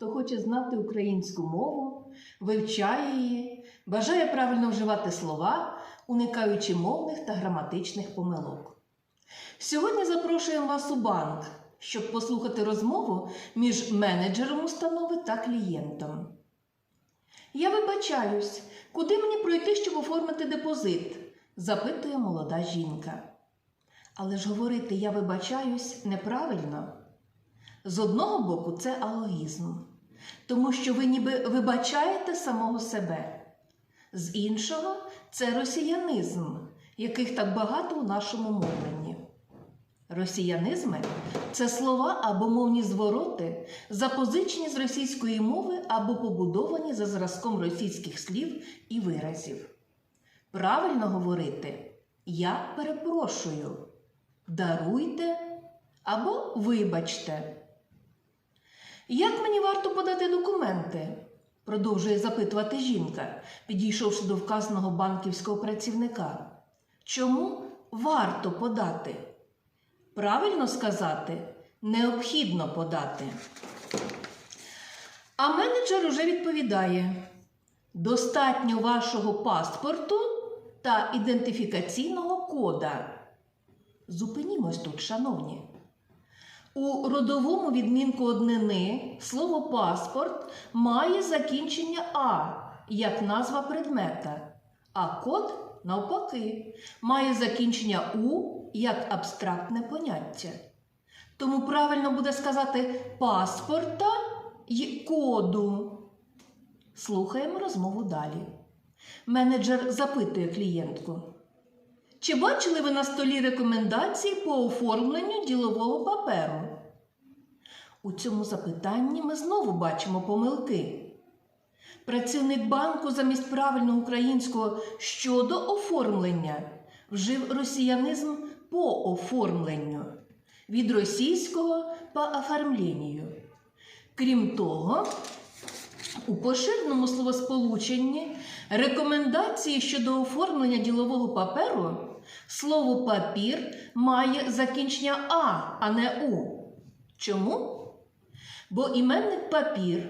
хто хоче знати українську мову, вивчає її, бажає правильно вживати слова, уникаючи мовних та граматичних помилок. Сьогодні запрошуємо вас у банк, щоб послухати розмову між менеджером установи та клієнтом. Я вибачаюсь, куди мені пройти, щоб оформити депозит? запитує молода жінка. Але ж говорити я вибачаюсь неправильно. З одного боку, це алогізм, тому що ви ніби вибачаєте самого себе. З іншого, це росіянизм, яких так багато у нашому мовленні. Росіянизми це слова або мовні звороти, запозичені з російської мови або побудовані за зразком російських слів і виразів. Правильно говорити я перепрошую, даруйте або вибачте. Як мені варто подати документи? продовжує запитувати жінка, підійшовши до вказаного банківського працівника. Чому варто подати? Правильно сказати, необхідно подати. А менеджер уже відповідає: достатньо вашого паспорту та ідентифікаційного кода. Зупинімось тут, шановні. У родовому відмінку однини слово паспорт має закінчення А як назва предмета, а код, навпаки, має закінчення У як абстрактне поняття. Тому правильно буде сказати паспорта й коду. Слухаємо розмову далі. Менеджер запитує клієнтку. Чи бачили ви на столі рекомендації по оформленню ділового паперу? У цьому запитанні ми знову бачимо помилки. Працівник банку замість правильного українського щодо оформлення вжив росіянизм по оформленню від російського по оформленню. Крім того, у поширеному словосполученні рекомендації щодо оформлення ділового паперу слово папір має закінчення А, а не У. Чому? Бо іменник папір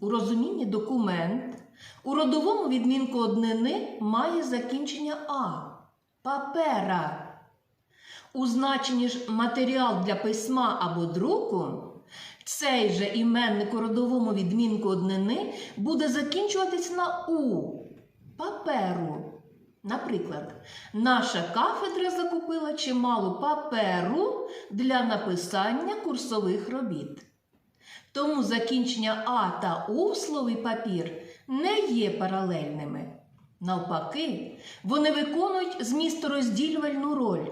у розумінні документ у родовому відмінку однини має закінчення А. Папера. У значенні ж матеріал для письма або друку цей же іменник у родовому відмінку однини буде закінчуватись на У паперу. Наприклад, наша кафедра закупила чимало паперу для написання курсових робіт. Тому закінчення А та У в слові папір не є паралельними. Навпаки, вони виконують змісторозділювальну роль.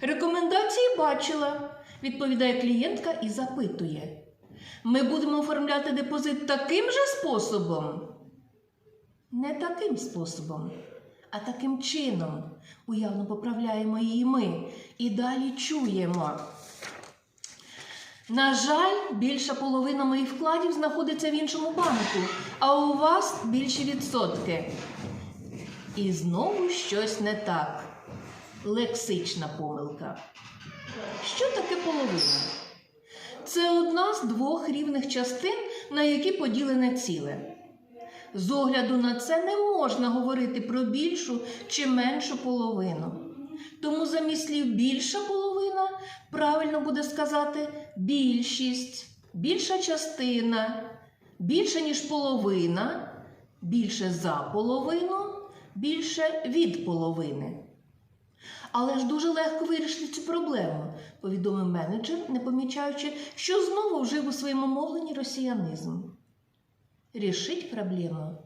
Рекомендації бачила, відповідає клієнтка і запитує. Ми будемо оформляти депозит таким же способом? Не таким способом, а таким чином. Уявно поправляємо її ми і далі чуємо. На жаль, більша половина моїх вкладів знаходиться в іншому банку, а у вас більші відсотки. І знову щось не так. Лексична помилка. Що таке половина? Це одна з двох рівних частин, на які поділене ціле. З огляду на це не можна говорити про більшу чи меншу половину. Тому замість слів більша половина правильно буде сказати більшість, більша частина, більше, ніж половина, більше за половину, більше від половини. Але ж дуже легко вирішити цю проблему, повідомив менеджер, не помічаючи, що знову вжив у своєму мовленні росіянизм. Рішить проблему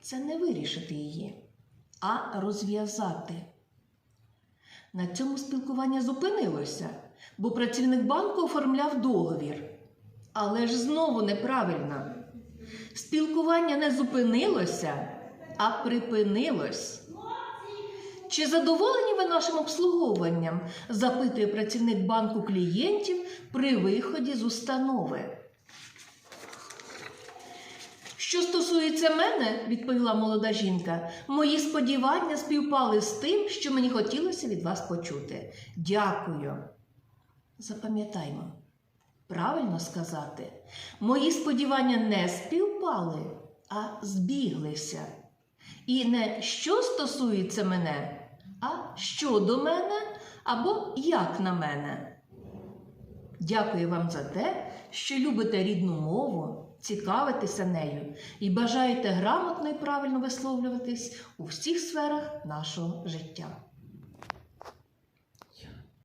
це не вирішити її, а розв'язати. На цьому спілкування зупинилося, бо працівник банку оформляв договір. Але ж знову неправильно. Спілкування не зупинилося, а припинилось. Чи задоволені ви нашим обслуговуванням? запитує працівник банку клієнтів при виході з установи. Що стосується мене, відповіла молода жінка, мої сподівання співпали з тим, що мені хотілося від вас почути. Дякую. Запам'ятаймо, Правильно сказати, мої сподівання не співпали, а збіглися. І не що стосується мене, а що до мене або як на мене. Дякую вам за те, що любите рідну мову, цікавитеся нею і бажаєте грамотно і правильно висловлюватись у всіх сферах нашого життя.